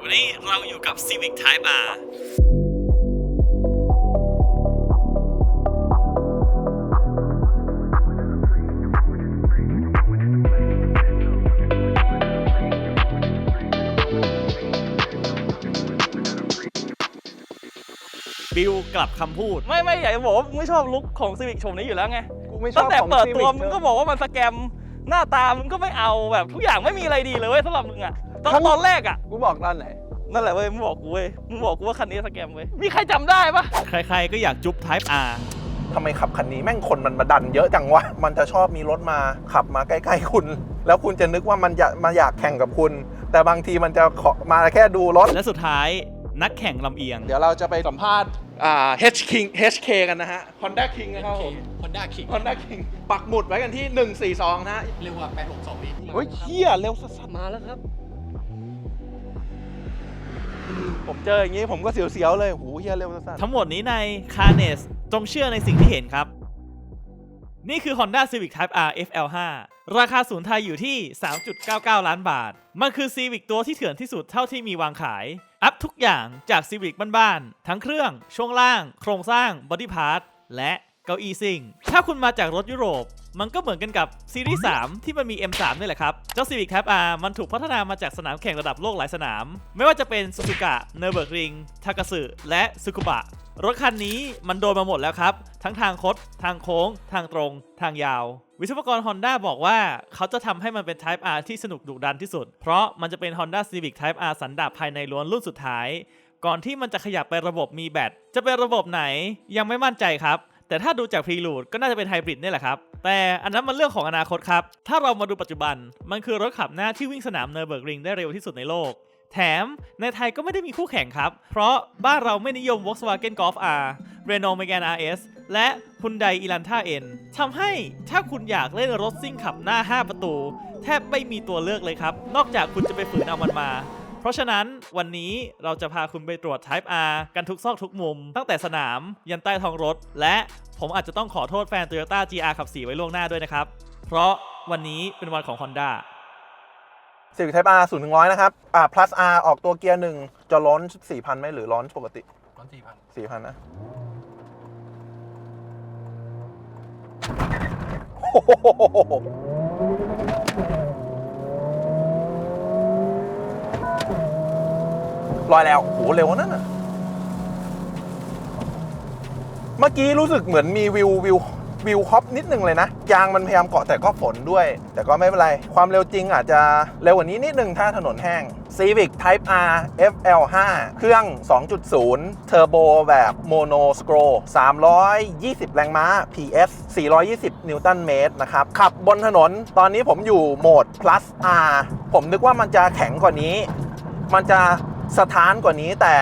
วันนี้เราอยู่กับ Civic Type R บิลกลับคำพูด ไม่ไม่อยากจะบอกว่ามึงไม่ชอบลุคของซีวิกชมนี้อยู่แล้วไง กูไม่ชตั้อบงแต่ของ เปิด Civic ตัวมึงเธก็อบอกว่ามันสแกม หน้าตามึงก็ไม่เอาแบบทุกอย่างไม่มีอะไรดีเลยเว้ยสำหรับมึงอะ ตอนครั้ง ตอนแรกอะกูบอกตอนไหน นั่นแหละเว้ยมึงบอกกูเว้ยมึงบอกกูว่าคันนี้สแกมเว้ยมีใครจำได้ปะใครๆก็อยากจุ๊บ Type R ทำไมขับคันนี้แม่งคนมันมาดันเยอะจังวะ มันจะชอบมีรถมาขับมาใกล้ๆคุณ แล้วคุณจะนึกว่ามันอยากมาอยากแข่งกับคุณ แต่บางทีมันจะขอมาแค่ดูรถ และสุดท้ายนักแข่งลำเอียง เดี๋ยวเราจะไปสัมภาษณ์อ่า H King HK กันนะฮะ Honda King นะครับผม Honda King Honda King ปักหมุดไว้กันที่ 142 นะฮะเรียกว่า862ปีเฮ้ยเฮียเร็วสัสมาแล้วครับ ผมเจออย่างงี้ผมก็เสียวๆเลยหูเฮียเร็วสัสทั้งหมดนี้ใน Carnage จงเชื่อในสิ่งที่เห็นครับ นี่คือ Honda Civic Type R FL5 ราคาศูนย์ไทยอยู่ที่ 3.99 ล้านบาท มันคือ Civic ตัวที่เถื่อนที่สุดเท่าที่มีวางขาย อัพทุกอย่างจาก Civic บ้านๆ ทั้งเครื่อง ช่วงล่าง โครงสร้าง Body Part และเก้าอี้ซิ่ง ถ้าคุณมาจากรถยุโรป มันก็เหมือนกันกับซีรีส์3ที่มันมี M3 นี่แหละครับเจ้า Civic Type R มันถูกพัฒนามาจากสนามแข่งระดับโลกหลายสนาม ไม่ว่าจะเป็นซูซูกะเนอร์เบิร์กริงทากาสึและซุคุบะรถคันนี้มันโดนมาหมดแล้วครับ ทั้งทางคด ทางโค้ง ทางตรง ทางยาว วิศวกร Honda บอกว่าเขาจะทำให้มันเป็น Type R ที่สนุกดุดันที่สุด เพราะมันจะเป็น Honda Civic Type R สันดาปภายในล้วนรุ่นสุดท้าย ก่อนที่มันจะขยับไประบบมีแบตจะเป็นระบบไหนยังไม่มั่นใจครับ แต่ถ้าดูจากพรีลูดก็น่าจะเป็นไฮบริดนี่แหละครับ แต่อันนั้นมันเรื่องของอนาคตครับ ถ้าเรามาดูปัจจุบัน มันคือรถขับหน้าที่วิ่งสนามเนอร์เบิร์กริงได้เร็วที่สุดในโลก แถมในไทยก็ไม่ได้มีคู่แข่งครับ เพราะบ้านเราไม่นิยม Volkswagen Golf R Renault Megane RS และ Hyundai Elantra N ทำให้ถ้าคุณอยากเล่นรถซิ่งขับหน้า 5 ประตู แทบไม่มีตัวเลือกเลยครับ นอกจากคุณจะไปฝืนเอามันมา เพราะฉะนั้นวันนี้เราจะพาคุณไปตรวจ Type R กันทุกซอกทุกมุม ตั้งแต่สนามยันใต้ท้องรถ และผมอาจจะต้องขอโทษแฟน Toyota GR ขับ4ไว้ล่วงหน้าด้วยนะครับ เพราะวันนี้เป็นวันของ Honda Civic Type R 0ถึง100นะครับ อ่า plus R ออกตัวเกียร์หนึ่งจะร้อน4,000ไหมหรือร้อนปกติร้อนสี่พัน4,000นะโอ้โห ลอยแล้วโหเร็วนั่นน่ะเมื่อกี้รู้สึกเหมือนมีวิววิววิวฮอปนิดนึงเลยนะ ยางมันพยายามเกาะแต่ก็ฝนด้วย แต่ก็ไม่เป็นไร ความเร็วจริงอาจจะเร็วกว่านี้นิดนึงถ้าถนนแห้ง Civic Type R FL5 เครื่อง 2.0 เทอร์โบแบบโมโนสโคร320 แรงม้า PS 420 นิวตันเมตรนะครับ ขับบนถนนตอนนี้ผมอยู่โหมด plus R ผมนึกว่ามันจะแข็งกว่านี้ มันจะ สถานกว่านี้แต่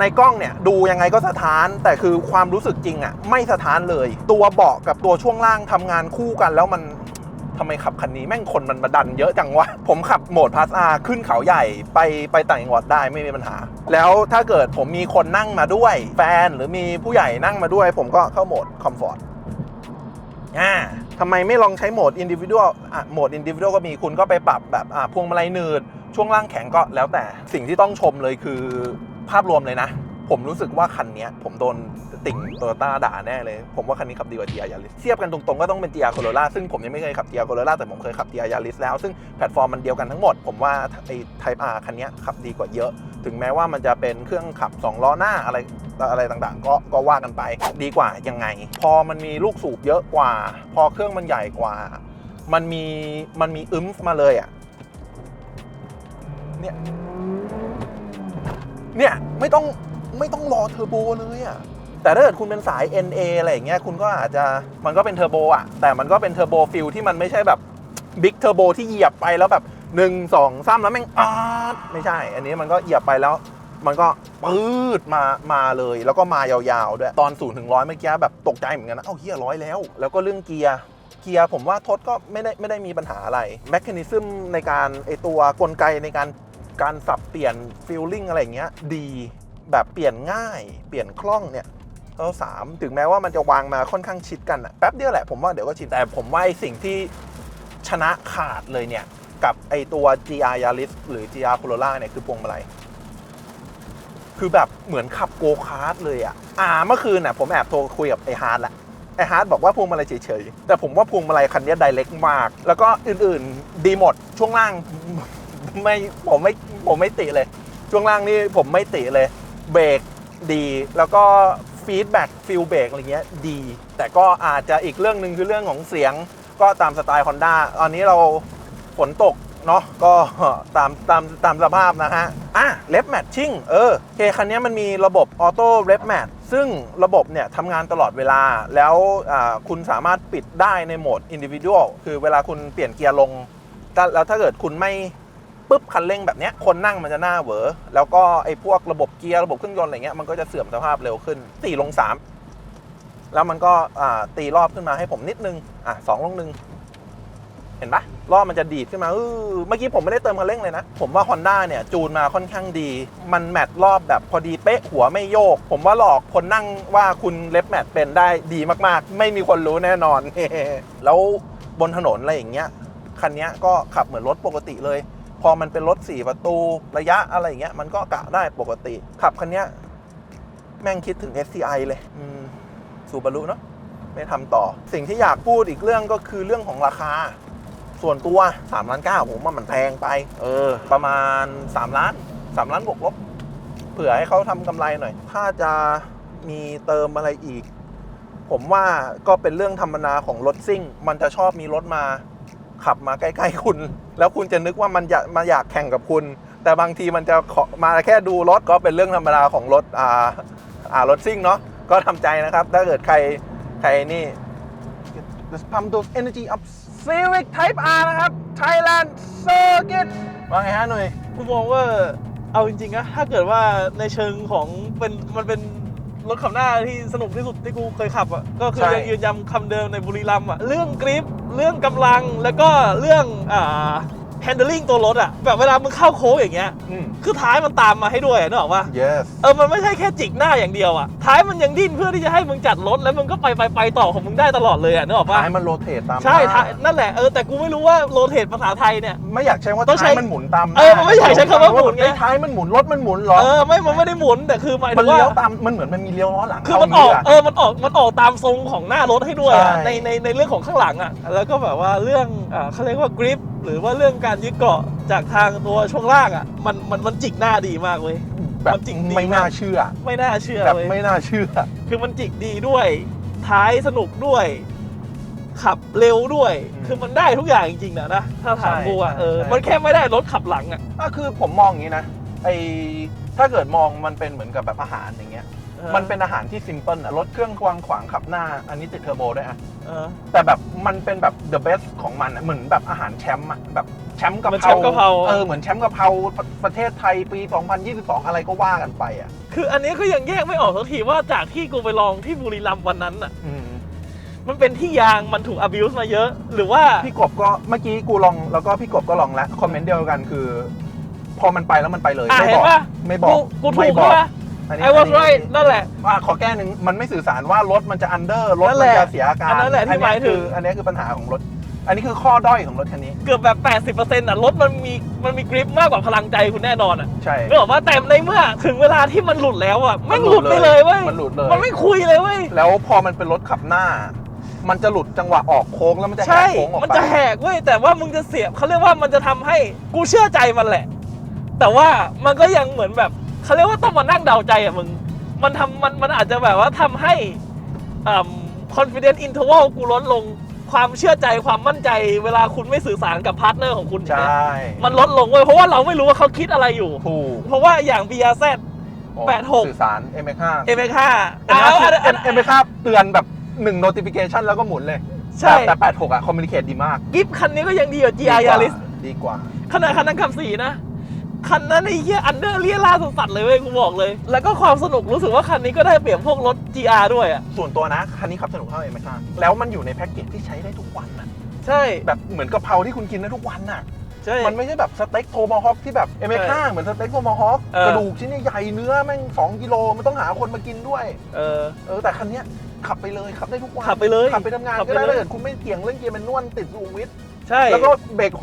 ในกล้องเนี่ยดูยังไงก็สถาน แต่คือความรู้สึกจริงอะ่ะไม่สถานเลย ตัวเบาะกับตัวช่วงล่างทำงานคู่กันแล้วมันทำไมขับคันนี้แม่งคนมันมาดันเยอะจังวะ ผมขับโหมดพาสอาขึ้นเขาใหญ่ไปไปต่างจังหวัดได้ไม่มีปัญหา แล้วถ้าเกิดผมมีคนนั่งมาด้วย แฟนหรือมีผู้ใหญ่นั่งมาด้วย ผมก็เข้าโหมดคอมฟอร์ต อ่าทำไมไม่ลองใช้โหมด individual อะโหมด individual ก็มีคุณก็ไปปรับแบบอ่าพวงมาลัยหนืด ช่วงล่างแข็งก็แล้วแต่สิ่งที่ต้องชมเลยคือภาพรวมเลยนะ ผมรู้สึกว่าคันนี้ผมโดนติ่งโตโยต้าด่าแน่เลย ผมว่าคันนี้ขับดีกว่า GR Yaris เทียบกันตรงๆ ก็ต้องเป็น GR Corolla ซึ่งผมยังไม่เคยขับ GR Corolla แต่ผมเคยขับ GR Yaris แล้ว ซึ่งแพลตฟอร์มมันเดียวกันทั้งหมด ผมว่าไอ้ Type R คันนี้ขับดีกว่าเยอะ ถึงแม้ว่ามันจะเป็นเครื่องขับ 2 ล้อหน้าอะไรอะไรต่างๆ ก็ก็ว่ากันไปดีกว่ายังไง พอมันมีลูกสูบเยอะกว่า พอเครื่องมันใหญ่กว่า มันมีมันมีอึมมาเลยอะเนี่ยเนี่ยไม่ต้องไม่ต้องรอเทอร์โบเลยอะแต่ถ้าเกิดคุณเป็นสาย NA อะไรอย่างเงี้ยคุณก็อาจจะมันก็เป็นเทอร์โบอะแต่มันก็เป็นเทอร์โบฟิลที่มันไม่ใช่แบบบิ๊กเทอร์โบที่เหยียบไปแล้วแบบ 1 2 3แล้วแม่งอาดไม่ใช่ อันนี้มันก็เหยียบไปแล้ว มันก็ปืดมามาเลย แล้วก็มายาวๆด้วยตอน0ถึงร้อยเมื่อกี้แบบตกใจเหมือนกันนะเอ้าเฮียร้อยแล้ว แล้วก็เรื่องเกียร์เกียร์ผมว่าทศก็ไม่ได้ไม่ได้มีปัญหาอะไรแมค a นิซึมในการไอตัวกลไกในการการสับเปลี่ยนฟิลลิ่งอะไรอย่างเงี้ยดีแบบเปลี่ยนง่าย เปลี่ยนคล่องเนี่ยเท่าสามถึงแม้ว่ามันจะวางมาค่อนข้างชิดกันอะแป๊บเดียวแหละผมว่าเดี๋ยวก็ชินแต่ผมว่าสิ่งที่ชนะขาดเลยเนี่ย กับไอตัว GR Yaris หรือ GR Corolla เนี่ยคือพวงมาลัยคือแบบเหมือนขับโกคาร์ทเลยอะ อ่าเมื่อคืนน่ะผมแอบโทรคุยกับไอฮาร์ดละไอฮาร์ดบอกว่าพวงมาลัยเฉยๆ แต่ผมว่าพวงมาลัยคันนี้ไดเรกมาก แล้วก็อื่นๆ ดีหมด ช่วงล่างไม่ผมไม่ผมไม่ติเลย ช่วงล่างนี่ผมไม่ติเลย เบรกดี แล้วก็ฟีดแบ็กฟิลเบรกอะไรเงี้ยดี แต่ก็อาจจะอีกเรื่องหนึ่งคือเรื่องของเสียง ก็ตามสไตล์ Honda ตอนนี้เรา ฝนตกเนาะก็ตามตามตามสภาพนะฮะ อะเล็บแมทชิ่งเออเคคันนี้มันมีระบบออโต้เล็บแมทซึ่งระบบเนี่ยทำงานตลอดเวลา แล้วคุณสามารถปิดได้ในโหมด individual คือเวลาคุณเปลี่ยนเกียร์ลง แล้วถ้าเกิดคุณไม่ปุ๊บคันเร่งแบบเนี้ยคนนั่งมันจะหน้าเหวอแล้วก็ไอ้พวกระบบเกียร์ระบบเครื่องยนต์อะไรเงี้ยมันก็จะเสื่อมสภาพเร็วขึ้นสี่ลงสามแล้วมันก็ตีรอบขึ้นมาให้ผมนิดนึงอะสองลงหนึ่ง เห็นปะรอมันจะดีดขึ้นมาอื้อเมื่อกี้ผมไม่ได้เติมคันเร่งเลยนะ ผมว่า Honda เนี่ยจูนมาค่อนข้างดี มันแมทรอบแบบพอดีเป๊ะหัวไม่โยก ผมว่าหลอกคนนั่งว่าคุณเล็บแมทเป็นได้ดีมากๆ ไม่มีคนรู้แน่นอน แล้วบนถนนอะไรอย่างเงี้ยคันนี้ก็ขับเหมือนรถปกติเลย พอมันเป็นรถ4ประตูระยะอะไรอย่างเงี้ยมันก็กะได้ปกติ ขับคันนี้แม่งคิดถึง SCI เลยสูบารุเนาะไม่ทำต่อ สิ่งที่อยากพูดอีกเรื่องก็คือเรื่องของราคา ส่วนตัว3ล้าน9ผมว่ามันแพงไป เออ ประมาณ 3 ล้าน 3 ล้านบวกลบ เผื่อให้เขาทำกำไรหน่อย ถ้าจะมีเติมอะไรอีก ผมว่าก็เป็นเรื่องธรรมดาของรถซิ่ง มันจะชอบมีรถมาขับมาใกล้ๆคุณ แล้วคุณจะนึกว่ามันอยากมาอยากแข่งกับคุณ แต่บางทีมันจะมาแค่ดูรถก็เป็นเรื่องธรรมดาของรถอ่าอ่ารถซิ่งเนาะก็ทำใจนะครับ ถ้าเกิดใครใครนี่ Let's pump those energy up Civic Type R นะครับ Thailand Circuit ว่าไงฮะหน่ยกูมองว่าเอาจริงๆนะถ้าเกิดว่าในเชิงของเป็นมันเป็นรถขับหน้าที่สนุกที่สุดที่กูเคยขับอะก็คือใช่ยังยืนยันคำเดิมในบุรีรัมย์อะเรื่องกริปเรื่องกำลังแล้วก็เรื่องอ่า handling ตัวรถอะแบบเวลามึงเข้าโค้งอย่างเงี้ย อืม คือท้ายมันตามมาให้ด้วยอะนึกออกปะ yes เออ มันไม่ใช่แค่จิกหน้าอย่างเดียวอะท้ายมันยังดิ้นเพื่อที่จะให้มึงจัดรถ แล้วมึงก็ไปไปไปต่อของมึงได้ตลอดเลยอะนึกออกปะท้ายมันโรเตตตามใช่หน้ท้ายนั่นแหละ เออ แต่กูไม่รู้ว่าโรเทตภาษาไทยเนี่ย ไม่อยากใช้ว่าต้องใช้ท้ายมันหมุนตามหน้าเออมันไม่อยากใช้คำว่าหมุนไง เอ้ยท้ายมันหมุนรถมันหมุนเหรอ เออ ไม่ มันไม่ได้หมุน แต่คือหมายมัถึนงว่า เลี้ยวตาม มันเหมือนมันมีเลี้ยวล้อหลังคือมันอเข้าอกย่างเออมันออกมันออกตามทรงของหน้ารถให้ด้วยอะใช่ ในในในเรื่องของข้างหลังอะแล้วก็แบบว่าเรื่องอ่าเขาเรียกว่ากริป หรือว่าเรื่องการยึดเกาะจากทางตัวช่วงล่างอะมันมันมันจิกหน้าดีมากเว้ย แบบมันจริงดีไม่น่าเชื่อ ไม่น่าเชื่อแบบเว้ยไม่น่าเชื่อ คือมันจิกดีด้วย ท้ายสนุกด้วย ขับเร็วด้วย อืมคือมันได้ทุกอย่างจริงๆนะนะถ้าถามใช่กูอะเออใช่ มันแค่ไม่ได้รถขับหลังอะ ก็คือผมมองอย่างนี้นะไอถ้าเกิดมองมันเป็นเหมือนกับแบบอาหารอย่างเงี้ย มันเป็นอาหารที่ซิมเพิลอะรถเครื่องควางขวางขับหน้า อันนี้ติดเทอร์โบด้วยอะเออแต่แบบมันเป็นแบบ the best ของมันอะเหมือนแบบอาหารแชมป์อะแบบแชมป์กะเหมือนเพแชมป์กะเพรารา เออเหมือนแชมป์กะเพราประประเทศไทยปี 2022 อะไรก็ว่ากันไปอะคืออันนี้ก็ยังแยกไม่ออกสักทีว่าจากที่กูไปลองที่บุรีรัมย์วันนั้นอะ อืม มันเป็นที่ยางมันถูก abuse มาเยอะ หรือว่า พี่กบก็เมื่อกี้กูลองแล้วก็พี่กบก็ลองแล้วคอมเมนต์เดียวกันคือ พอมันไปแล้วมันไปเลย อะไม่เห็บนอกปะ ไม่บอกกูถูไม่กบอใช่กปะ อันนี้ I was อันนี้ right นั่นแหละ ว่าขอแก้หนึ่งมันไม่สื่อสารว่ารถมันจะอันเดอร์รถนั่นมัแหนละจะเสียอาการอันนั้นแหละที่หมายถึง คืออันนี้คือปัญหาของรถ อันนี้คือข้อด้อยของรถคันนี้ เกือบแบบ 80%อะรถมันมีมันมีกริปมากกว่าพลังใจคุณแน่นอนอะใช่ นึกออกว่าแต่ในเมื่อถึงเวลาที่มันหลุดแล้วอะมัไม่นงหหลุลุดดเลยไปเลยเว้ยมันหลุดเลย มันไม่คุยเลยเว้ยแล้วพอมันเป็นรถขับหน้า มันจะหลุดจังหวะออกโค้งแล้วมันจะแหใช่กโค้งออกมันไปจะแหกเว้ยแต่ว่ามึงจะเสียบเขาเรียกว่ามันจะทำให้กูเชื่อใจมันแหละ แต่ว่ามันก็ยังเหมือนแบบ เขาเรียกว่าต้องมานั่งเดาใจอะมึง มันทำมันมันอาจจะแบบว่าทำให้อ่า confidence interval กูลดลงความเชื่อใจความมั่นใจเวลาคุณไม่สื่อสารกับพาร์ทเนอร์ของคุณใช่ มันลดลงเว้ยเพราะว่าเราไม่รู้ว่าเขาคิดอะไรอยู่ถูกเพราะว่าอย่าง BRZ โอ้แปดหกสื่อสาร M5 M5 เอ็มอ่าอันอันเอ็มไปคาบเตือนแบบหนึ่ง notification แล้วก็หมุนเลย ใช่ แต่แต่86 อะ communicate ดีมาก กิฟคันนี้ก็ยังดีกว่าดี GR กว่า Yaris ดีกว่า ขนาดคันนั้นขับสีนะ คันนั้นไอ้เหี้ยอันเดอร์เลียล่าสัสๆเลยเว้ยกูบอกเลย แล้วก็ความสนุกรู้สึกว่าคันนี้ก็ได้เปรียบพวกรถ GR ด้วยอะส่วนตัวนะ คันนี้ขับสนุกเท่า M5 แล้วมันอยู่ในแพ็กเกจที่ใช้ได้ทุกวันน่ะใช่แบบเหมือนกะเพราที่คุณกินได้ทุกวันน่ะ ใช่ มันไม่ใช่แบบสเต็กโทมาฮอคที่แบบ M5 เหมือนสเต็กโทมาฮอคเออ กระดูกชิ้นใหญ่ๆเนื้อแม่ง2กิโลมันต้องหาคนมากินด้วย เออ เออแต่คันเนี้ยขับไปเลยขับได้ทุกวันขับไปเลยขับไปทำงานขับก็ไปได้เลย ถ้าเกิดคุณไม่เกี่ยงเรื่องเกียร์แมนนวลติดสูงวิทย์ใช่ แล้วก็เบรกโฮ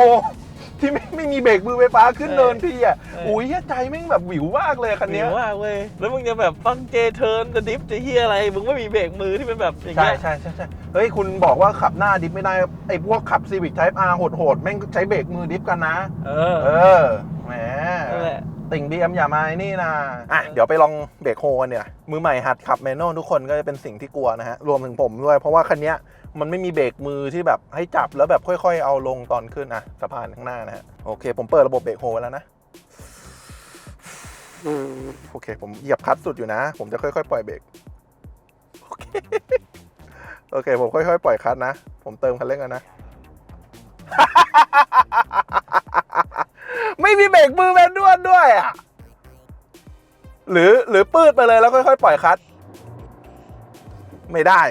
ที่ไม่ไม่มีเบรกมือไฟฟ้าขึ้นเออเนินพี่อะเอออุ้ยใจแม่งแบบหวิวมากเลยคันเหนีเนี้ยยวมากเว้ยแล้วมึงจะแบบฟังเจเทิร์นจะดิฟจะเฮียอะไรมึงไม่มีเบรกมือที่เป็นแบบอย่างใช่เงี้ยใช่ใช่ใช่เฮ้ยคุณบอกว่าขับหน้าดิฟไม่ได้ไอ้พวกขับ Civic Type R โหดๆแม่งใช้เบรกมือดิฟกันนะ เออเออแหมนั่นแหละ ติ่ง BM อย่ามาไอ้นี่นะอะเดี๋ยวไปลองเบรกโฮกันเนี่ย มือใหม่หัดขับแมนนวลทุกคนก็จะเป็นสิ่งที่กลัวนะฮะ รวมถึงผมด้วย เพราะว่าคันเนี้ยมันไม่มีเบรกมือที่แบบให้จับแล้วแบบค่อยๆ เอาลงตอนขึ้นอะสะพานข้างหน้านะฮะ โอเค ผมเปิดระบบเบรกโฮไว้แล้วนะโอเค ผมเหยียบคลัตช์สุดอยู่นะ ผมจะค่อยๆ ปล่อยเบรกโอเคโอเค ผมค่อยๆ ปล่อยคลัตช์นะ ผมเติมคันเร่งแล้วนะ ไม่มีเบรกมือแมนนวลด้วยอะหรือหรือปืดไปเลยแล้วค่อยๆปล่อยคลัตช์ไม่ได้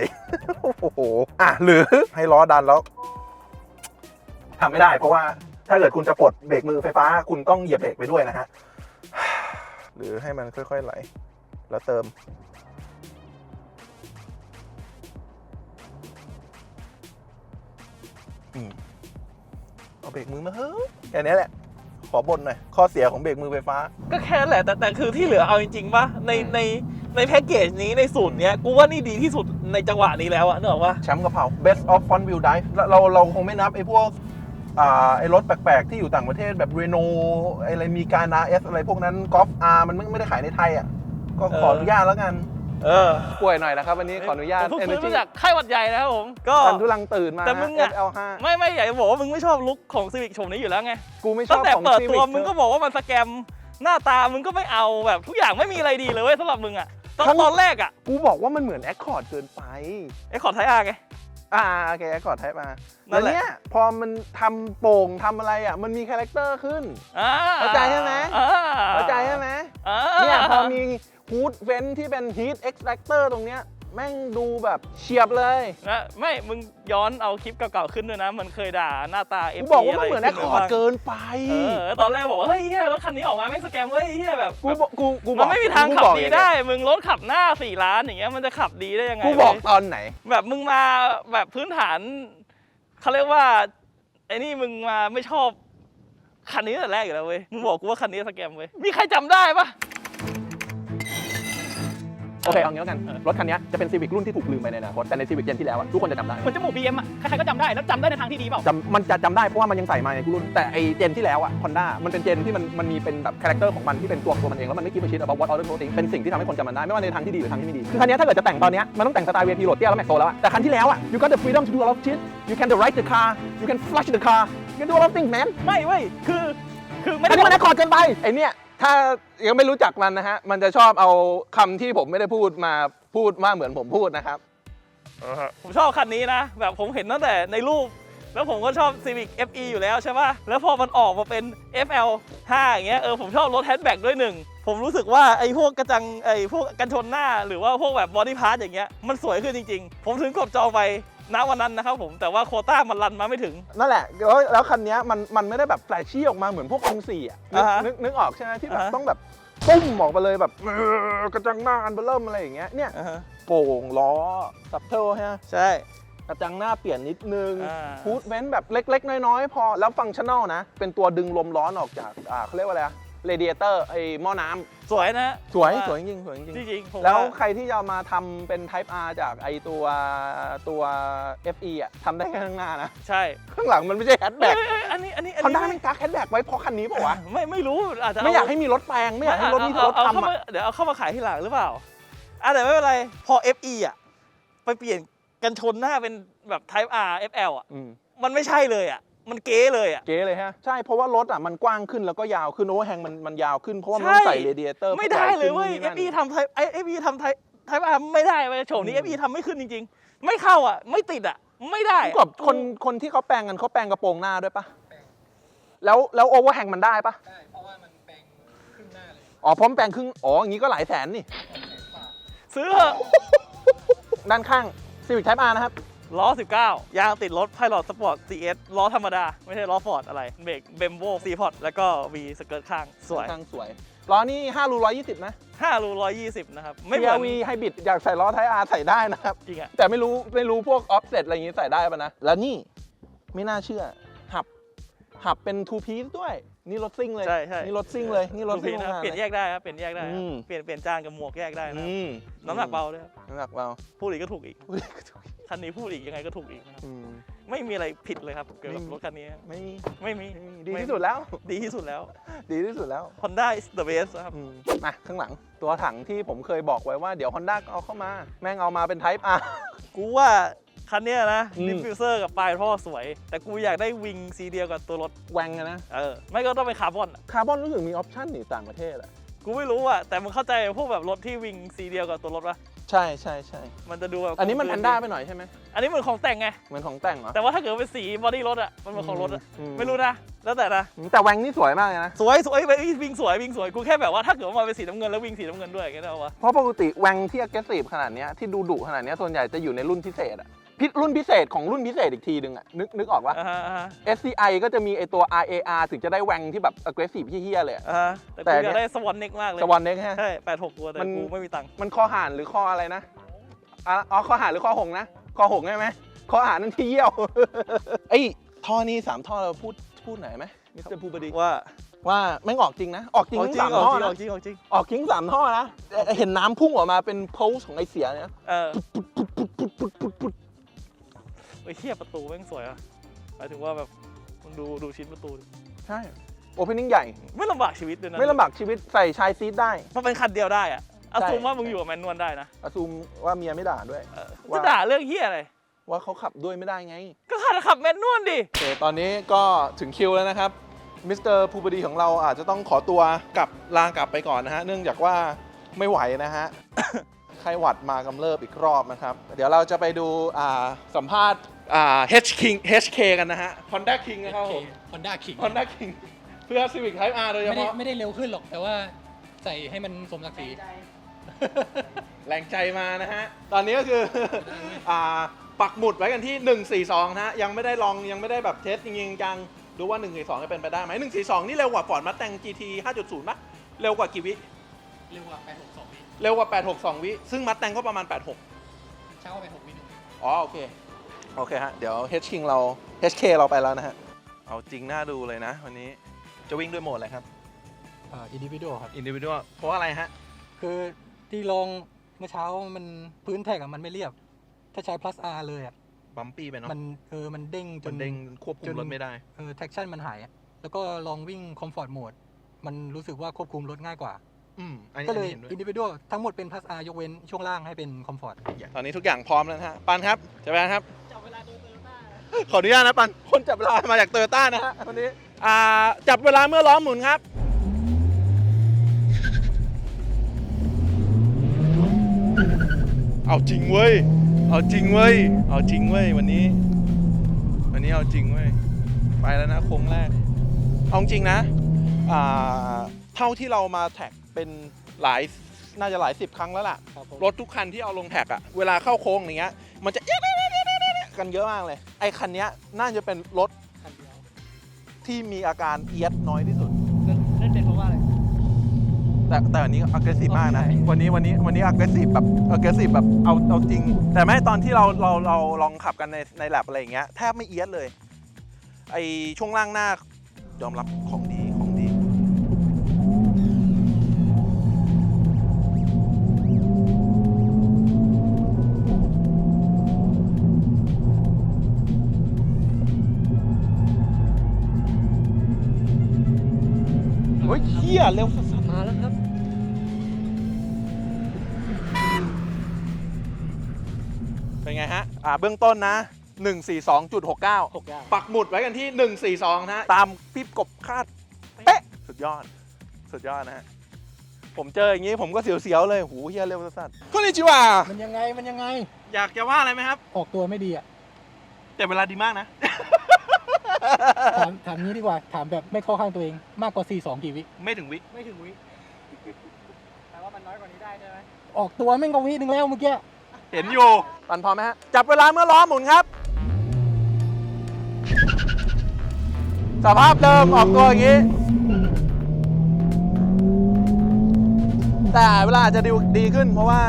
โอ้โห อะ หรือให้ล้อดันแล้วทำไม่ได้ เพราะว่าถ้าเกิดคุณจะปลดเบรกมือไฟฟ้า คุณต้องเหยียบเบรกไปด้วยนะฮะ หรือให้มันค่อยๆไหล แล้วเติมอืมเอาเบรกมือมาเฮ้ยแค่นี้แหละ ขอบ่นหน่อยข้อเสียของเบรกมือไฟฟ้า ก็แค่นั้นแหละแต่แต่คือที่เหลือเอาจริงๆป่ะในอืมในในแพ็กเกจนี้ในสูตรเนี้ยกูว่านี่ดีที่สุดในจังหวะนี้แล้วอะนึกออกปะแชมป์กะเพรา best of front wheel drive เราเราเราคงไม่นับไอ้พวกอ่าไอ้รถแปลกๆ ที่อยู่ต่างประเทศแบบเรโนไอ้อะไรมีการ RS อะไรพวกนั้นกอล์ฟ R มันไม่ไม่ได้ขายในไทยอะก็ขออนุญาตแล้วกัน เออ ป่วยหน่อยนะครับวันนี้ขออนุญาต ผมเพิ่งซื้อมาจากค่ายหวัดใหญ่นะครับผม ก็ ตันทุลังตื่นมาแต่มึงอะ SL5 ไม่ไม่อยากจะบอกว่ามึงไม่ชอบลุคของซีวิกชมนี้อยู่แล้วไง กูไม่ชตั้อบงแต่ของเปิด Civic ตัวมึงก็บอกว่ามันสแกม หน้าตามึงก็ไม่เอาแบบทุกอย่างไม่มีอะไรดีเลยเว้ยสำหรับมึงอะตอนทั้งตอนแรกอะกูบอกว่ามันเหมือน Accord เกินไป ไอ้ขอไทยอาร์ไง อ่าโอเค Accord Type มานั่แล้วนแหละ เนี่ยพอมันทำโป่งทำอะไรอะมันมีคาแรคเตอร์ขึ้น อ่าเข้าใจใช่ไหม อ่าเข้าใจใช่ไหมอ่าเนี่ยพอมี ฮูดเว้นที่เป็น Heat Extractor ตรงเนี้ยแม่งดูแบบเฉียบเลยนะไม่มึงย้อนเอาคลิปเก่าๆขึ้นด้วยนะ มันเคยด่าหน้าตาเอฟกูบอกว่ามันเหมือน Accord เกินไปเออตอนแรกบอกว่าเฮ้ยเฮียรถคันนี้ออกมาไม่งสแกมเว้ยเฮียแบบกูบอกกูกูบมัอนกไม่มีทางกูขับบอกดีอย่างเงี้ยได้ มึงรถขับหน้าสี่ล้านอย่างเงี้ยมันจะขับดีได้ยังไงกูบอกเว้ยตอนไหน แบบมึงมาแบบพื้นฐานเขาเรียกว่าไอ้นี่มึงมาไม่ชอบคันนี้ตั้งแต่แรกอยู่แล้วเว้ยมึงบอกกูว่าคันนี้สแกมเว้ยมีใครจำได้ปะ โอเคเอางี้แล้วกันรถคันนี้จะเป็นซีวิ c รุ่นที่ถูกลืมไปในอนาคตแต่ในซีวิ c เจนที่แล้วอะทุกคนจะจำได้เหมือนจมูก BM อะใครๆก็จำได้แล้วจำได้ในทางที่ดีเปล่าจำมันจะจำได้เพราะว่ามันยังใส่มาในทุกรุ่นแต่ไอเจนที่แล้วอะ Honda มันเป็นเจนที่มันมันมีเป็นแบบคาแรคเตอร์ของมันที่เป็นตัวของตัวมันเองแล้วมันไม่คิดไปชิด about what other people think เป็นสิ่งที่ทำให้คนจำมันได้ไม่ว่าในทางที่ดีหรือทางที่ไม่ดีคือคันนี้ถ้าเกิดจะแต่งตอนเนี้ยมันต้องแต่งสไตล์ VIP โหลดเตี้ยแล้วแม็กโตแล้วอะแต่คันที่แล้วอะ you got the freedom to do a lot of shit you can drive the car you can flush the car you can do a lot of things man ไม่เว้ยคือคือไม่อันได้นี้มันแอคคอร์ดเกินไปไอเนี่ย ถ้ายังไม่รู้จักมันนะฮะ มันจะชอบเอาคำที่ผมไม่ได้พูดมาพูดมาเหมือนผมพูดนะครับผมชอบคันนี้นะ แบบผมเห็นตั้งแต่ในรูป แล้วผมก็ชอบ Civic FE อยู่แล้วใช่ป่ะ แล้วพอมันออกมาเป็น FL 5อย่างเงี้ยเออผมชอบรถแฮชแบ็กด้วยหนึ่ง ผมรู้สึกว่าไอ้พวกกระจังไอ้พวกกันชนหน้า หรือว่าพวกแบบบอดี้พาร์ทอย่างเงี้ยมันสวยขึ้นจริงๆ ผมถึงกดจองไป ณวันนั้นนะครับผมแต่ว่าโควต้ามันรันมาไม่ถึง นั่นแหละแล้วแล้วคันเนี้ยมันมันไม่ได้แบบแฟลชชี่ออกมาเหมือนพวกองสี่อะนึกอ่าฮะนึกนึกออกใช่ไหมที่แบบอ่าฮะ ต้องแบบปุ้มออกมาเลยแบบเออกระจังหน้าอันเบลเริ่มอะไรอย่างเงี้ยเนี่ยอ่าฮะโป่งล้อสับเทลฮะใช่ กระจังหน้าเปลี่ยนนิดนึงอ่าฮูดเว้นแบบเล็ก ๆ น้อยๆพอแล้วฟังชั่นแนลนะ เป็นตัวดึงลมร้อนออกจากอ่าเขาเรียกว่าอะไรอะ เรดิเอเตอร์ไอ้หม้อน้ำสวยนะสวยาสวยจริงๆสวยจริงจริงๆผมๆแล้วา ใครที่จะมาทำเป็น Type R จากไอตัวตัว FE อะทำได้แค่ข้างหน้านะ ใช่ข้างหลังมันไม่ใช่แฮชแบ็กเอ้ยเอ้ยอันนี้อันนี้อันคอนนี้ด้ามันกักแฮชแบ็กไว้เพราะคันนี้เปล่าวะ ไม่ไม่รู้อาจจะเไม่อยากให้มีรถแปลง ไม่อยากให้รถนี่คือรถเอาเอาทำเข้ามาอะ เดี๋ยวเอาเข้ามาขายที่หลังหรือเปล่าอะแต่ไม่เป็นไร พอ FE อะ ไปเปลี่ยนกันชนหน้าเป็นแบบ Type R FL อะ อืม มันไม่ใช่เลยอะ มันเก๋เลยอะ เก๋เลยฮะ ใช่เพราะว่ารถอะมันกว้างขึ้นแล้วก็ยาวขึ้นโอเวอร์แฮงมันมันยาวขึ้นเพราะว่ามันต้องใช่ใส่เรดิเอเตอร์ไม่ได้เลยเว้ยพื่อให้ขึ้น FE นี่นั่นทำ Type ไอ้ FE ทำ Type Type R ไม่ได้เว้ยโฉมนี้อืม FE ทำไม่ขึ้นจริง ๆ ไม่เข้าอะ ไม่ติดอะ ไม่ได้กบคนคนที่เขาแปลงกันเขาแปลงกระโปรงหน้าด้วยปะแล้วแล้วโอเวอร์แฮงมันได้ปะได้เพราะว่ามันแปลงครึ่งหน้าเลยอ๋อพร้อมนแปลงครึ่งอ๋ออย่างนี้ก็หลายแสนนี่ซื้อเถอะด้านข้าง Civic Type R นะครับ ล้อ 19 ยางติดรถ Pilot Sport CS ล้อธรรมดา ไม่ใช่ล้อฟอร์ดอะไร เบรกเบมโบซีพอตแล้วก็ V สเกิร์ตข้างสวยข้างสวยล้อนี่5รู120 นะ 5 รู 120 นะครับ ไม่เหมือน CRV Hybrid อยากใส่ล้อ Type R ใส่ได้นะครับ จริงอะแต่ไม่รู้ไม่รู้พวก offset อะไรอย่างงี้ใส่ได้ปะนะ แล้วนี่ไม่น่าเชื่อ หับ หับเป็น two piece ด้วย นี่รถซิ่งเลยใช่ใช่นี่รถซิ่งเลยนี่รถซิ่งดูโรงนะงานเปลี่ยนแยกได้ครับเปลี่ยนแยกได้ครับอืม เปลี่ยนเปลี่ยนจานกับหมวกแยกได้นะอืมน้ำหนักเบาด้วยครับน้ำหนักเบาพูดอีกก็ถูกอีก คันนี้พูดอีกยังไงก็ถูกอีกนะครับอืม ไม่มีอะไรผิดเลยครับเกี่ยวกับไม่มี รถคันนี้ไม่มีไม่มีไม่มีดีที่สุดแล้ว ดีที่สุดแล้ว ดีที่สุดแล้ว Honda is the best ครับ อืมมาข้างหลังตัวถังที่ผมเคยบอกไว้ว่าเดี๋ยว Honda ก็เอาเข้ามา แม่งเอามาเป็น Type R กูว่าคันเนี้ยนะอืม ดิฟฟิวเซอร์กับปลายท่อสวย แต่กูอยากได้วิงสีเดียวกับตัวรถแวงอะนะ เออ ไม่ก็ต้องเป็นคาร์บอนอะคาร์บอนรู้สึกมีออปชั่นหนีต่างประเทศอะกูไม่รู้อะแต่มึงเข้าใจพวกแบบรถที่วิงสีเดียวกับตัวรถปะ ใช่ใช่ใช่มันจะดูแบบอันนี้มันกลแพมนกลืด้าไปหน่อยใช่ไหมอันนี้เหมือนของแต่งไง เหมือนของแต่งเหรอ แต่ว่าถ้าเกิดเป็นสีบอดี้รถอะมันเหมือนของรถอะอืไม่รู้นะ แล้วแต่นะ แต่แวงนี่สวยมากเลยนะ สวยสวยไปวิ่งสวยวิ่งสวย กูแค่แบบว่าถ้าเกิดว่ามาเป็นสีน้ำเงินแล้ววิ่งสีน้ำเงินด้วยแค่นั้นเอาวะเพราะปกติแวงที่ aggressive ขนาดเนี้ยที่ดูดุขนาดเนี้ยส่วนใหญ่จะอยู่ในรุ่นพิเศษอะ พิรุ่นพิเศษของรุ่นพิเศษอีกทีหนึ่งอะนึกนึกออกว่า อ่าฮะอ่าฮะ SCI ก็จะมีไอตัว RAR ถึงจะได้แวงที่แบบ aggressive เฮี้ยๆเลยอะ อ่าฮะแต่แต่กูอันอยากเนี้ยได้สวอนเน็กมากเลยสวอนเน็กฮะ ใช่แปดหกตัวแต่มัน กูไม่มีตังค์มันคอห่านหรือคออะไรนะอะอ๋อคอห่านหรือคอหงนะคอหงใช่ไหมคอห่านนั่นที่เยี่ยว ไอ้ยท่อนี้สามท่อเราพูดพูดไหนอยไหมมิสเตอร์ภูบดีว่าว่าแม่งออกจริงนะ ออกจริงออกทั้จงริงสามออกท่อจริงอนะอกจริงออกจริงออกจริงสามท่อนะเอ่อเห็นน้ำพุ่งออกมาเป็นโพสของไอเสียเนี่ยเออ ปุดปุดปุดปุดปุดปุดปุด ไอ้เหี้ยประตูแม่งสวยอะหมายถึงว่าแบบมึงดูดูชิ้นประตูดิใช่โอเพนนิ่งใหญ่ ไม่ลำบากชีวิตด้วยนะไม่ลำบากชีวิตใส่ชายซีทได้เพราะเป็นคันเดียวได้อะเอาใช่ซูมว่ามึงอยู่กับแมนนวลได้นะอซูมว่าเมียไม่ด่าด้วยเออว่าจะด่าเรื่องเหี้ยอะไร ว่าเขาขับด้วยไม่ได้ไง ก็ขับขับแมนนวลดิ โอเคตอนนี้ก็ถึงคิวแล้วนะครับ มิสเตอร์ภูบดีของเราอาจจะต้องขอตัวกลับลากลับไปก่อนนะฮะ เนื่องจากว่าไม่ไหวนะฮะไข้หวัดมากำเริบอีกรอบนะครับ เดี๋ยวเราจะไปดูอ่าสัมภาษณ์อ่า H King HK กันนะฮะ Honda King นะครับผมฮอนด้าขิง Honda King เพื่อ Civic Type R โดยเฉไม่ได้พาะ ไม่ได้เร็วขึ้นหรอกแต่ว่าใส่ให้มันสมศักดิ์ศรีแรงใจมานะฮะ ตอนนี้ก็คือ อ่าปักหมุดไว้กันที่ 142 นะฮะ ยังไม่ได้ลองยังไม่ได้แบบเทสจริงๆจังดูว่า 142 จะเป็นไปได้ไหม142 นี่เร็วกว่า Ford Mustang GT 5.0ปะเร็วกว่ากี่วิ เร็วกว่า862วิ เร็วกว่า 862 วิ ซึ่ง Mustang ก็ประมาณ 86เช้ากว่า8 6วิหนึ่งอ๋อ โอเค โอเคฮะ เดี๋ยว H King เรา HK เราไปแล้วนะฮะ เอาจริงน่าดูเลยนะ วันนี้จะวิ่งด้วยโหมดอะไรครับ อ่าอินดิวิ a l ครับ Individual เพราะอะไรฮะ คือที่ลองเมื่อเช้ามันพื้นแท็กอะมันไม่เรียบ ถ้าใช้ plus R เลยอะบัมปี้ไปเนาะมันเออมันเด้งจมันนเด้งควบคุจมน รถไม่ได้ เออ traction มันหายอะแล้วก็ลองวิ่ง comfort mode มันรู้สึกว่าควบคุมรถง่ายกว่า อืมอันนี้ก็เลยอันนี้เห็นด้วย individual ทั้งหมดเป็น plus R ยกเว้นช่วงล่างให้เป็น comfort ตอนนี้ทุกอย่างพร้อมแล้วนะฮะ ปันครับจะไปครับขออนุญาตนะปัน คนจับเวลามาจากโตโยต้านะฮะวันนี้ อ่า จับเวลาเมื่อล้อหมุนครับ เอาจริงเว้ย เอาจริงเว้ย เอาจริงเว้ยวันนี้ วันนี้เอาจริงเว้ย ไปแล้วนะโค้งแรก เอาจริงนะ อ่า เท่าที่เรามาแท็ก เป็นหลายน่าจะหลายสิบครั้งแล้วล่ะรถทุกคันที่เอาลงแท็กอะเวลาเข้าโค้งอย่างเงี้ย มันจะเอี๊ยดๆๆๆกันเยอะมากเลย ไอ้คันเนี้ยน่าจะเป็นรถที่มีอาการเอียดน้อยที่สุด นั่นเป็นเพราะว่าอะไร แต่แต่อันนี้ aggressive มากนะวันนี้วันนี้วันนี้ aggressive แบบ aggressive แบบเอาเอาจริง แต่ไม่ตอนที่เราเราเราลองขับกันในในแลบอะไรอย่างเงี้ยแทบไม่เอียดเลย ไอช่วงล่างหน้ายอมรับของดีของดี ฮ้ยเฮียเร็วสัสมาแล้วครับๆเป็นไงฮะ อ่าเบื้องต้นนะ142.69ปักหมุดไว้กันที่ 142 นะฮะ ตามพี่กบคาด เป๊ะ สุดยอด สุดยอดนะฮะ ผมเจออย่างงี้ผมก็เสียวๆเลย หูเฮียเร็วสัสๆคนนี้จิว่ามันยังไงมันยังไง อยากจะว่าอะไรไหมครับ ออกตัวไม่ดีอะแต่เวลาดีมากนะ ถามถามนี้ดีกว่า ถามแบบไม่เข้าข้างตัวเอง มากกว่า 42 กี่วิ ไม่ถึงวิไม่ถึงวิแต่ว่ามันน้อยกว่านี้ได้ใช่ไหมออกตัวแม่งก็วิหนึ่งแล้วเมื่อกี้ เห็นอยู่ปันพร้อมไหมฮะ จับเวลาเมื่อล้อหมุนครับ สภาพเดิมออกตัวอย่างนี้ แต่เวลาอาจจะดีดีขึ้น เพราะว่า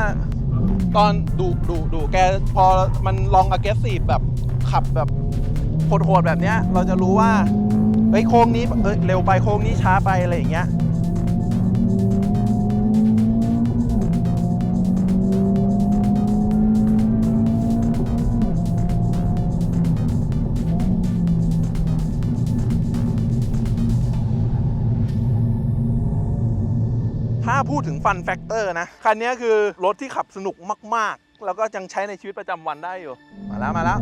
ตอนดูดูดูแกพอมันลอง aggressive แบบขับแบบ โหดๆแบบเนี้ยเราจะรู้ว่าเฮ้ยโค้งนี้เอ้ยเร็วไปโค้งนี้ช้าไปอะไรอย่างเงี้ยถ้าพูดถึงฟันแฟกเตอร์นะ คันนี้คือรถที่ขับสนุกมาก ๆ แล้วก็ยังใช้ในชีวิตประจำวันได้อยู่ มาแล้ว มาแล้ว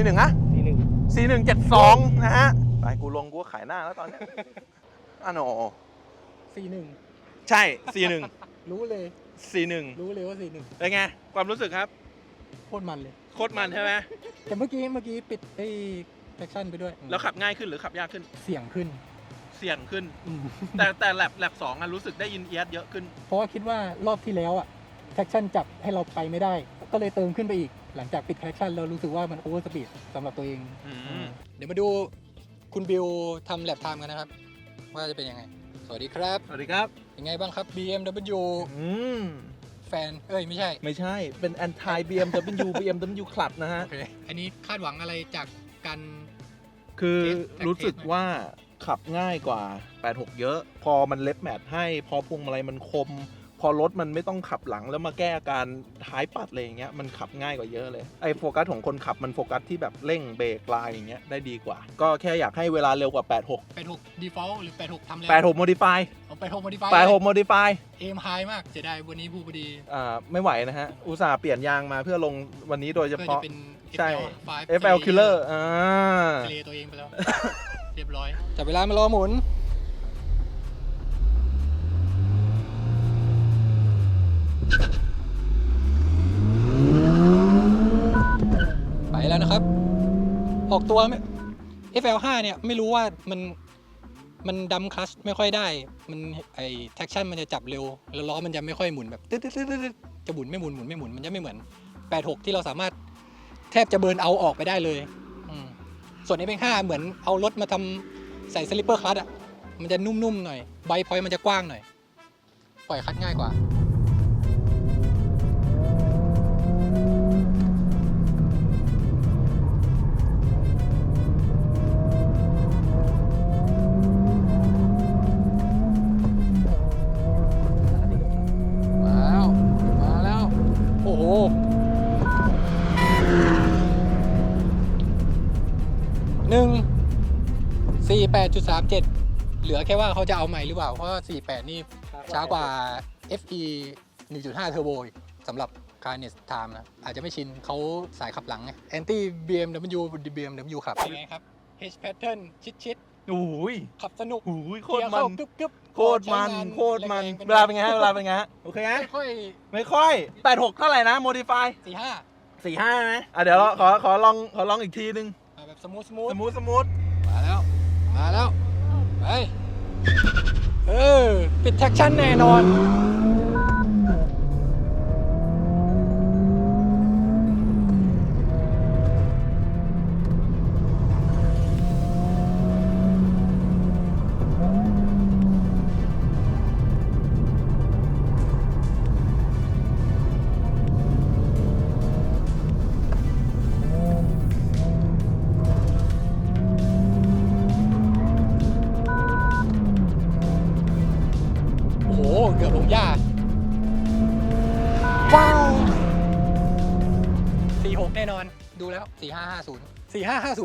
สี่หนึ่งอะทีหนึ่งสี่หนึ่งเจ็ดสองนะฮะไปกูลงกูก็ขายหน้าแล้วตอนเนี้ยอะโนสี่หนึ่งใช่สี่หนึ่งรู้เลยสี่หนึ่งรู้เลยว่าสี่หนึ่งเป็นไง ความรู้สึกครับ โคตรมันเลย โคตรมันใช่ไหมแต่เมื่อกี้เมื่อกี้ปิดไอ้แท็กชั่นไปด้วยแล้วขับง่ายขึ้นหรือขับยากขึ้น เสี่ยงขึ้น เสี่ยงขึ้นอืมแต่แต่แลบแลบสองอะรู้สึกได้ยินเอียดเยอะขึ้น เพราะว่าคิดว่ารอบที่แล้วอะแท็กชั่นจับให้เราไปไม่ได้ ก็เลยเติมขึ้นไปอีก หลังจากปิดแท็กชั่นเรารู้สึกว่ามันโอเวอร์สปีดสำหรับตัวเอง อืมเดี๋ยวมาดูคุณบิวทำแลบไทม์กันนะครับ ว่าจะเป็นยังไง สวัสดีครับ สวัสดีครับ เป็นไงบ้างครับ BMW อืม แฟน เอ้ย ไม่ใช่ ไม่ใช่ เป็น anti BMW BMW Club นะฮะ โอเค อันนี้คาดหวังอะไรจากการ คือเทสแท็กรู้สึกเทสหน่อยว่าขับง่ายกว่า 86 เยอะ พอมันเล็บแมทให้ พอพวงมาลัยมันคม พอรถมันไม่ต้องขับหลังแล้วมาแก้อาการท้ายปัดอะไรอย่างเงี้ยมันขับง่ายกว่าเยอะเลยไอ้โฟกัสของคนขับมันโฟกัสที่แบบเร่งเบรกลายอย่างเงี้ยได้ดีกว่า ก็แค่อยากให้เวลาเร็วกว่า 86 86 default หรือ 86ทำแล้ว 86 modify เอา86 modify 86 modify เอมไฮมากเสียดายวันนี้ผู้พอดีอ่าไม่ไหวนะฮะ อุตส่าห์เปลี่ยนยางมาเพื่อลงวันนี้โดยเฉก็จะพาะเป็นใช่ FL 5 FL Killer อ่าทะเลตัวเองไปแล้วเรียบร้อยจับเวลามารอหมุน ไปแล้วนะครับ ออกตัว FL5 เนี่ย ไม่รู้ว่ามันมันดัมคลัชไม่ค่อยได้ มันไอแท็กชั่นมันจะจับเร็ว แล้วล้อมันจะไม่ค่อยหมุนแบบตึ๊ดตึ๊ดตึ๊ดตึ๊ดจะหมุนไม่หมุนหมุนไม่หมุนมันจะไม่เหมือน 86 ที่เราสามารถแทบจะเบิร์นเอาออกไปได้เลย ส่วน F5 เหมือนเอารถมาทำใส่สลิปเปอร์คลัตอะ มันจะนุ่มๆหน่อยไบพอยมันจะกว้างหน่อย ปล่อยคลัตง่ายกว่า 48.37 เหลือแค่ว่าเขาจะเอาใหม่หรือเปล่า เพราะว่า48 นี่ช้ากว่า FE 1.5เทอร์โบสำหรับคาร์เนสไทม์นะอาจจะไม่ชินเขาสายขับหลังไงแอนตี้ BMW BMW ขับเป็นไงครับ H pattern ชิดชิดโอ้ยขับสนุกโอ้ยโคตรมันโคตรมันโคตรมันเวลาเป็นไงฮะเวลาเป็นไงฮะโอเคฮะไม่ค่อยไม่ค่อยแปดหกเท่าไหร่นะโมดิฟายสี่ห้าสี่ห้านะอะเดี๋ยวขอขอลองขอลองอีกทีนึงแบบสมูทสมูทสมูทสมูท มาแล้ว ไป เออ ปิดแท็กชั่นแน่นอน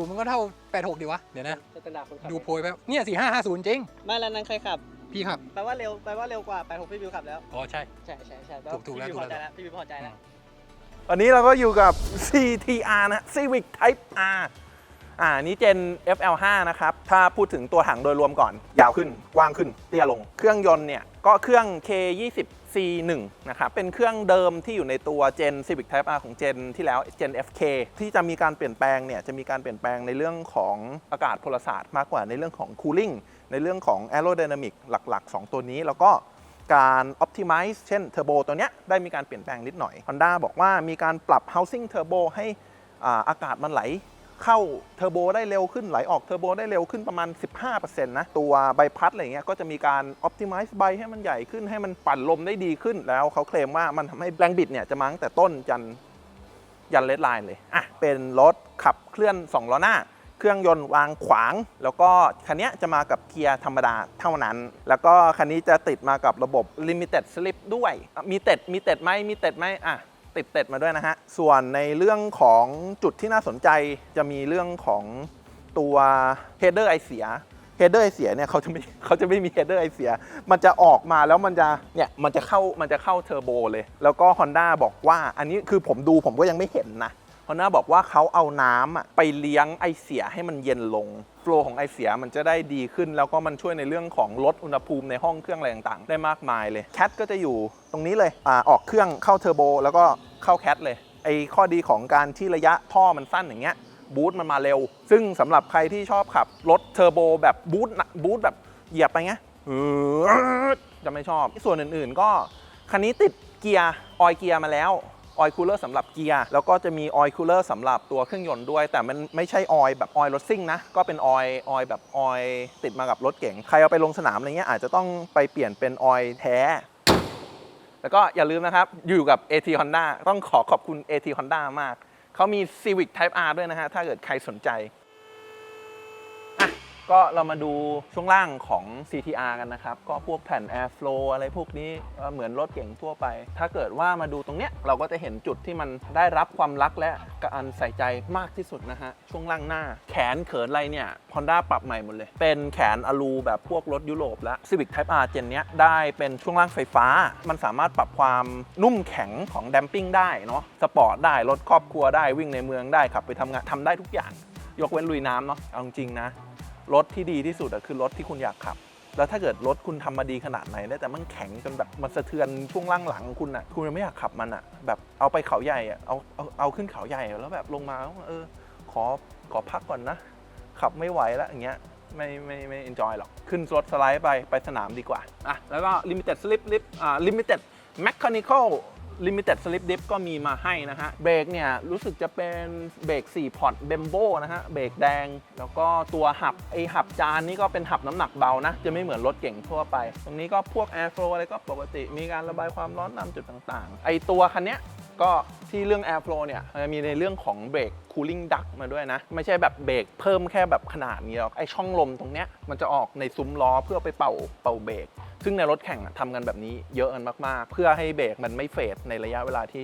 มันก็เท่า 86 ดีวะ เดี๋ยวนะ สแตนดาร์ดคนขับดูโพยแป๊บเนี่ย 4550 จริง ไม่แล้วนั้นใครขับ พี่ขับ แปลว่าเร็ว แปลว่าเร็วกว่า86พี่บิวขับแล้ว อ๋อ ใช่ ใช่ใช่ใช่แปถูกถูกแล้วพี่บิวถูพกอแล้ว ใจแล้ว พี่บิวพอใจแล้ว วันนี้เราก็อยู่กับ CTR นะ Civic Type R อ่านี้เจน FL5 นะครับ ถ้าพูดถึงตัวถังโดยรวมก่อน ยาวขึ้น กว้างขึ้น เตี้ยลง เครื่องยนต์เนี่ย ก็เครื่อง K20 C1 นะครับ เป็นเครื่องเดิมที่อยู่ในตัวเจน Civic Type R ของเจนที่แล้ว Gen FK ที่จะมีการเปลี่ยนแปลงเนี่ย จะมีการเปลี่ยนแปลงในเรื่องของอากาศพลศาสตร์มากกว่าในเรื่องของ cooling ในเรื่องของ aerodynamic หลัก ๆ 2 ตัวนี้ แล้วก็การ optimize เช่น turbo ตัวเนี้ยได้มีการเปลี่ยนแปลงนิดหน่อย Honda บอกว่ามีการปรับ housing turbo ให้อาอากาศมันไหล เข้าเทอร์โบได้เร็วขึ้นไหลออกเทอร์โบได้เร็วขึ้นประมาณ 15%นะ ตัวใบพัดอะไรเงี้ยก็จะมีการ optimize ใบให้มันใหญ่ขึ้นให้มันปั่นลมได้ดีขึ้นแล้วเขาเคลมว่ามันทำให้แรงบิดเนี่ยจะมาตั้งแต่ต้นจันยันเลดไลน์เลย อะ เป็นรถขับเคลื่อน 2 ล้อหน้า เครื่องยนต์วางขวาง แล้วก็คันนี้จะมากับเกียร์ธรรมดาเท่านั้น แล้วก็คันนี้จะติดมากับระบบ limited slip ด้วยมีเต็ดมีเต็ดไหมมีเต็ดไหมอะ ติดเต็ดมาด้วยนะฮะ ส่วนในเรื่องของจุดที่น่าสนใจจะมีเรื่องของตัว header ไอเสีย header ไอเสียเนี่ยเขาจะไม่เขาจะไม่มี header ไอเสีย มันจะออกมาแล้วมันจะเนี่ยมันจะเข้ามันจะเข้าเทอร์โบเลย แล้วก็ Honda บอกว่าอันนี้คือผมดูผมก็ยังไม่เห็นนะ Honda บอกว่าเขาเอาน้ำอะไปเลี้ยงไอเสียให้มันเย็นลงโฟลของไอเสียมันจะได้ดีขึ้น แล้วก็มันช่วยในเรื่องของลดอุณหภูมิในห้องเครื่องอะไรต่างๆ ได้มากมายเลยแคทก็จะอยู่ตรงนี้เลยอ่าออกเครื่องเข้าเทอร์โบ แล้วก็ เข้าแคทเลยไอข้อดีของการที่ระยะท่อมันสั้นอย่างเงี้ยบูทมันมาเร็ว ซึ่งสำหรับใครที่ชอบขับรถเทอร์โบแบบบูทนะบูทแบบเหยียบไปเงี้ยจะไม่ชอบ ส่วนอื่นๆก็คันนี้ติดเกียร์ออยเกียร์มาแล้วออยคูลเลอร์สำหรับเกียร์แล้วก็จะมีออยคูลเลอร์สำหรับตัวเครื่องยนต์ด้วย แต่มันไม่ใช่ออยแบบออยรถซิ่งนะ ก็เป็นออยออยแบบออยติดมากับรถเก๋งใครเอาไปลงสนามอะไรเงี้ยอาจจะต้องไปเปลี่ยนเป็นออยแท้ แล้วก็อย่าลืมนะครับ อยู่กับ AT Honda ต้องขอขอบคุณ AT Honda มาก เขามี Civic Type R ด้วยนะฮะ ถ้าเกิดใครสนใจ ก็เรามาดูช่วงล่างของ CTR กันนะครับ ก็พวกแผ่น Airflow อะไรพวกนี้เหมือนรถเก่งทั่วไป ถ้าเกิดว่ามาดูตรงเนี้ยเราก็จะเห็นจุดที่มันได้รับความรักและการใส่ใจมากที่สุดนะฮะ ช่วงล่างหน้า แขนเขินอะไรเนี่ย Honda ปรับใหม่หมดเลย เป็นแขนอลูแบบพวกรถยุโรปแล้ว Civic Type R เจนเนี้ยได้เป็นช่วงล่างไฟฟ้า มันสามารถปรับความนุ่มแข็งของ damping ได้เนาะสปอร์ตได้รถครอบครัวได้วิ่งในเมืองได้ขับไปทำงานทำได้ทุกอย่าง ยกเว้นลุยน้ำเนาะเอาจริงนะ รถที่ดีที่สุดคือรถที่คุณอยากขับ แล้วถ้าเกิดรถคุณทำมาดีขนาดไหนแล้วแต่มันแข็งจนแบบมันสะเทือนช่วงล่างหลังคุณอะคุณยังไม่อยากขับมันอะแบบเอาไปเขาใหญ่อะเอาเอาเอาขึ้นเขาใหญ่แล้วแบบลงมาเออขอขอพักก่อนนะ ขับไม่ไหวแล้วอย่างเงี้ยไม่ไม่ไม่เอนจอยหรอก ขึ้นรถสไลด์ไปไปสนามดีกว่าอะแล้วก็ limited slip lip อ่า limited mechanical limited slip dip ก็มีมาให้นะฮะ เบรกเนี่ยรู้สึกจะเป็นเบรก4พอร์ตเบมโบนะฮะ เบรกแดง แล้วก็ตัวหับไอหับจานนี่ก็เป็นหับน้ำหนักเบานะ จะไม่เหมือนรถเก่งทั่วไป ตรงนี้ก็พวก airflow อะไรก็ปกติ มีการระบายความร้อนตามจุดต่างๆ ไอตัวคันเนี้ยก็ที่เรื่อง airflow เนี่ยจะมีในเรื่องของเบรก cooling duct มาด้วยนะ ไม่ใช่แบบเบรกเพิ่มแค่แบบขนาดนี้หรอกไอช่องลมตรงเนี้ยมันจะออกในซุ้มล้อเพื่อไปเป่าเป่าเบรก ซึ่งในรถแข่งอะทำกันแบบนี้เยอะกันมากๆ เพื่อให้เบรกมันไม่เฟดในระยะเวลาที่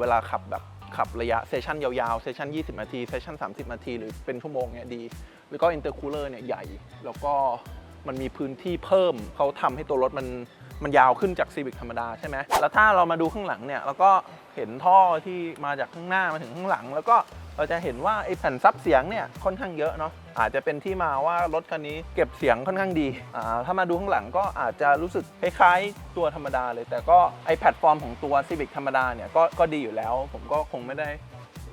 เวลาขับแบบขับระยะเซสชันยาวๆ เซสชั่น20 นาที เซสชัน30 นาที หรือเป็นชั่วโมงเนี่ยดี แล้วก็อินเตอร์คูลเลอร์เนี่ยใหญ่ แล้วก็มันมีพื้นที่เพิ่ม เขาทำให้ตัวรถมัน มันยาวขึ้นจากซีวิ c ธรรมดาใช่ไหมแล้วถ้าเรามาดูข้างหลังเนี่ยเราก็เห็นท่อที่มาจากข้างหน้ามาถึงข้างหลัง แล้วก็เราจะเห็นว่าไอ้แผ่นซับเสียงเนี่ยค่อนข้างเยอะเนาะอาจจะเป็นที่มาว่ารถคันนี้เก็บเสียงค่อนข้างดีอ่าถ้ามาดูข้างหลังก็อาจจะรู้สึกคล้ายๆตัวธรรมดาเลย แต่ก็ไอ้แพลตฟอร์มของตัว Civic ธรรมดาเนี่ยก็ก็ดีอยู่แล้ว ผมก็คงไม่ได้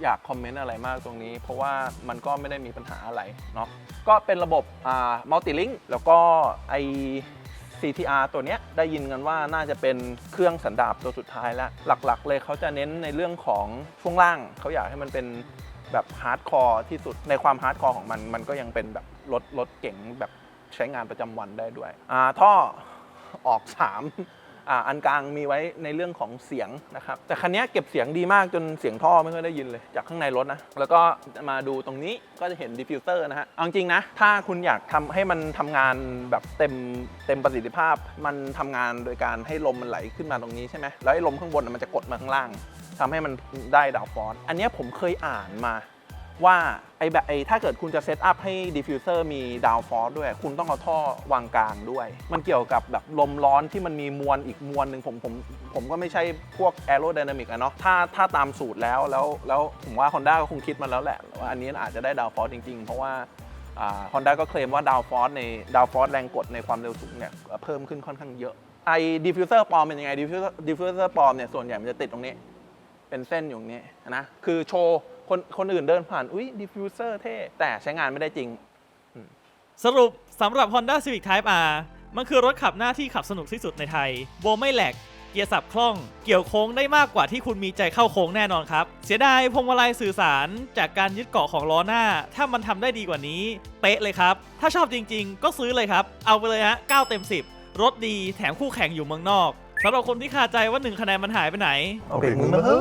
อยากคอมเมนต์อะไรมากตรงนี้ เพราะว่ามันก็ไม่ได้มีปัญหาอะไรเนาะก็เป็นระบบอ่ามัลติลิงแล้วก็ไอ CTR ตัวเนี้ยได้ยินกันว่าน่าจะเป็นเครื่องสันดาปตัวสุดท้ายแล้ว หลักๆ เลยเขาจะเน้นในเรื่องของช่วงล่างเขาอยากให้มันเป็นแบบฮาร์ดคอร์ที่สุดในความฮาร์ดคอร์ของมัน มันก็ยังเป็นแบบรถรถเก๋งแบบใช้งานประจำวันได้ด้วยอ่าท่อออก 3 อ่าอันกลางมีไว้ในเรื่องของเสียงนะครับแต่คันนี้เก็บเสียงดีมากจนเสียงท่อไม่ค่อยได้ยินเลยจากข้างในรถนะแล้วก็มาดูตรงนี้ก็จะเห็นดิฟฟิวเซอร์นะฮะเอาจริงนะ ถ้าคุณอยากทำให้มันทำงานแบบเต็มเต็มประสิทธิภาพ มันทำงานโดยการให้ลมมันไหลขึ้นมาตรงนี้ใช่ไหมแล้วไอ้ลมข้างบนมันจะกดมาข้างล่างทำให้มันได้ดาวฟอนต์อันนี้ผมเคยอ่านมา ว่าไอแบบไอถ้าเกิดคุณจะเซตอัพให้ดิฟฟิวเซอร์มีดาวฟอร์ด้วย คุณต้องเอาท่อวางกลางด้วย มันเกี่ยวกับแบบลมร้อนที่มันมีมวลอีกมวลหนึ่งผมผมผมก็ไม่ใช่พวกแอโร d y นามิกอะเนาะถ้าถ้าตามสูตรแล้วแล้วแล้วผมว่า Honda ก็คงคิดมาแล้วแหละว่าอันนี้อาจจะได้ดาวฟอร์จริง ๆ เพราะว่าฮอนด้าก็เคลมว่าดาวฟอร์ในดาวฟอร์แรงกดในความเร็วสูงเนี่ยเพิ่มขึ้นค่อนข้างเยอะไอ้ดิฟฟิวเซอร์ปลอมเป็นยังไงดิฟฟิวเซอร์ดิฟฟิวเซอร์ปลอมเนี่ยส่วนใหญ่มันจะติดตรงนี้ เป็นเส้นอยู่ตรงนี้นะคือโชว์ คนคนอื่นเดินผ่าน อุ๊ยดิฟฟิวเซอร์เท่ แต่ใช้งานไม่ได้จริง สรุปสำหรับ Honda Civic Type R มันคือรถขับหน้าที่ขับสนุกที่สุดในไทย โบไม่แหลก เกียร์สับคล่อง เกี่ยวโค้งได้มากกว่าที่คุณมีใจเข้าโค้งแน่นอนครับ เสียดายพวงมาลัยสื่อสารจากการยึดเกาะของล้อหน้า ถ้ามันทำได้ดีกว่านี้ เป๊ะเลยครับ ถ้าชอบจริง ๆ ก็ซื้อเลยครับ เอาไปเลยฮะ9เต็ม 10 รถดีแถมคู่แข่งอยู่เมืองนอกสำหรับคนที่คาใจว่า1คะแนนมันหายไปไหน เอาเบรกมือมาเฮ้